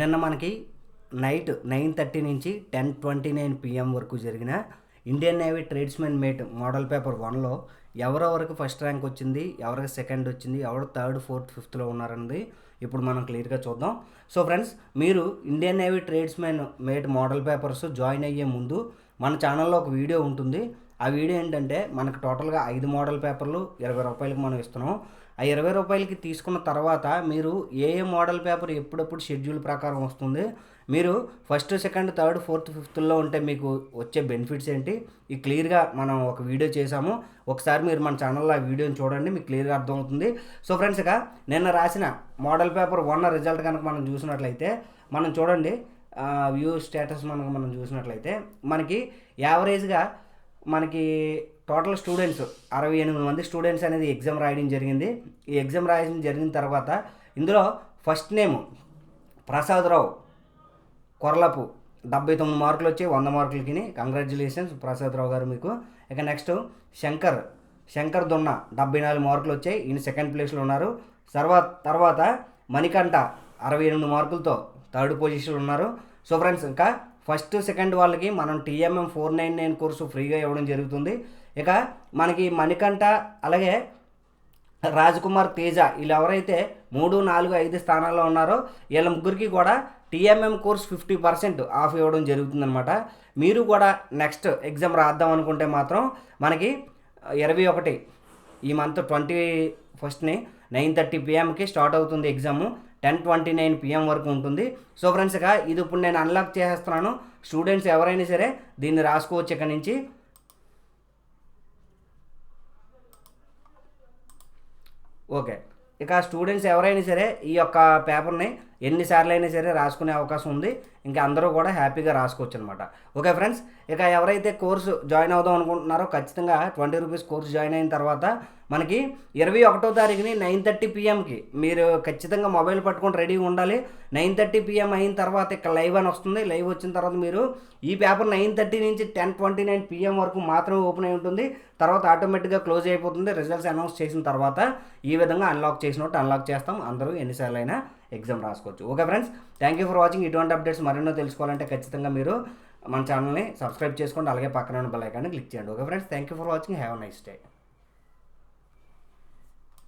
నిన్న మనకి night nine thirty నుంచి టెన్ ట్వంటీ నైన్ పిఎం వరకు జరిగిన Indian Navy tradesmen mate model paper వన్లో ఎవరెవరికి ఫస్ట్ ర్యాంక్ వచ్చింది ఎవరికి సెకండ్ వచ్చింది ఎవరు థర్డ్ ఫోర్త్ ఫిఫ్త్లో ఉన్నారన్నది ఇప్పుడు మనం క్లియర్గా చూద్దాం. సో ఫ్రెండ్స్ మీరు Indian Navy tradesmen mate model papers join అయ్యే ముందు మన ఛానల్లో ఒక వీడియో ఉంటుంది. ఆ వీడియో ఏంటంటే మనకు టోటల్గా ఐదు మోడల్ పేపర్లు ఇరవై రూపాయలకి మనం ఇస్తున్నాం. ఆ ఇరవై రూపాయలకి తీసుకున్న తర్వాత మీరు ఏ ఏ మోడల్ పేపర్ ఎప్పుడెప్పుడు షెడ్యూల్ ప్రకారం వస్తుంది మీరు ఫస్ట్ సెకండ్ థర్డ్ ఫోర్త్ ఫిఫ్త్లో ఉంటే మీకు వచ్చే బెనిఫిట్స్ ఏంటి? ఈ క్లియర్గా మనం ఒక వీడియో చేసాము ఒకసారి మీరు మన ఛానల్లో ఆ వీడియోని చూడండి మీకు క్లియర్గా అర్థమవుతుంది. సో ఫ్రెండ్స్ ఇక నిన్న రాసిన మోడల్ పేపర్ వన్ రిజల్ట్ కనుక మనం చూసినట్లయితే మనం చూడండి వ్యూ స్టేటస్ మనకు మనం చూసినట్లయితే మనకి యావరేజ్గా మనకి టోటల్ స్టూడెంట్స్ అరవై ఎనిమిది మంది స్టూడెంట్స్ అనేది ఎగ్జామ్ రాయడం జరిగింది. ఈ ఎగ్జామ్ రాయడం జరిగిన తర్వాత ఇందులో ఫస్ట్ నేమ్ ప్రసాదరావు కొరలపు. డెబ్బై తొమ్మిది మార్కులు వచ్చి వంద మార్కులకి. కంగ్రాచులేషన్స్ ప్రసాదరావు గారు మీకు. ఇక నెక్స్ట్ శంకర్ శంకర్ దొన్న డెబ్బై నాలుగు మార్కులు వచ్చాయి. ఈయన సెకండ్ ప్లేస్లో ఉన్నారు. తర్వాత తర్వాత మణికంఠ అరవై ఎనిమిది మార్కులతో థర్డ్ పొజిషన్లో ఉన్నారు. సో ఫ్రెండ్స్ ఇంకా ఫస్ట్ సెకండ్ వాళ్ళకి మనం TMM four nine nine course ఫ్రీగా ఇవ్వడం జరుగుతుంది. ఇక మనకి మణికంఠ అలాగే రాజ్కుమార్ తేజ వీళ్ళు ఎవరైతే మూడు నాలుగు ఐదు స్థానాల్లో ఉన్నారో వీళ్ళ ముగ్గురికి కూడా TMM course fifty percent off ఇవ్వడం జరుగుతుందన్నమాట. మీరు కూడా నెక్స్ట్ ఎగ్జామ్ రాద్దాం అనుకుంటే మాత్రం మనకి ఇరవై ఒకటి ఈ మంత్ ట్వంటీ ఫస్ట్ని నైన్ థర్టీ పిఎంకి స్టార్ట్ అవుతుంది exam. Ten twenty nine PM వరకు ఉంటుంది. సో ఫ్రెండ్స్ ఇక ఇది ఇప్పుడు నేను అన్లాక్ చేసేస్తున్నాను. స్టూడెంట్స్ ఎవరైనా సరే దీన్ని రాసుకోవచ్చు ఇక్కడ నుంచి. ఓకే. ఇక స్టూడెంట్స్ ఎవరైనా సరే ఈ యొక్క పేపర్ని ఎన్నిసార్లు అయినా సరే రాసుకునే అవకాశం ఉంది. ఇంకా అందరూ కూడా హ్యాపీగా రాసుకోవచ్చు అనమాట ఓకే ఫ్రెండ్స్ ఇక ఎవరైతే కోర్సు జాయిన్ అవుదాం అనుకుంటున్నారో ఖచ్చితంగా ట్వంటీ రూపీస్ కోర్సు జాయిన్ అయిన తర్వాత మనకి ఇరవై ఒకటో తారీఖుని నైన్ థర్టీ పిఎంకి మీరు ఖచ్చితంగా మొబైల్ పట్టుకొని రెడీగా ఉండాలి. నైన్ థర్టీ పిఎం అయిన తర్వాత ఇక్కడ లైవ్ అని వస్తుంది. లైవ్ వచ్చిన తర్వాత మీరు ఈ పేపర్ నైన్ థర్టీ నుంచి టెన్ ట్వంటీ నైన్ పిఎం వరకు మాత్రమే ఓపెన్ అయి ఉంటుంది. తర్వాత ఆటోమేటిక్గా క్లోజ్ అయిపోతుంది. రిజల్ట్స్ అనౌన్స్ చేసిన తర్వాత ఈ విధంగా అన్లాక్ చేసినట్టు అన్లాక్ చేస్తాం. అందరూ ఎన్నిసార్లు అయినా ఎగ్జామ్ రాసుకోవచ్చు. Okay friends thank you for watching ఇటువంటి అప్డేట్స్ మరెన్నో తెలుసుకోవాలంటే ఖచ్చితంగా మీరు మన ఛానల్ని సబ్స్క్రైబ్ చేసుకోండి. అలాగే పక్కన ఉన్న బెల్ ఐకాన్ని క్లిక్ చేయండి. Okay friends thank you for watching have nice day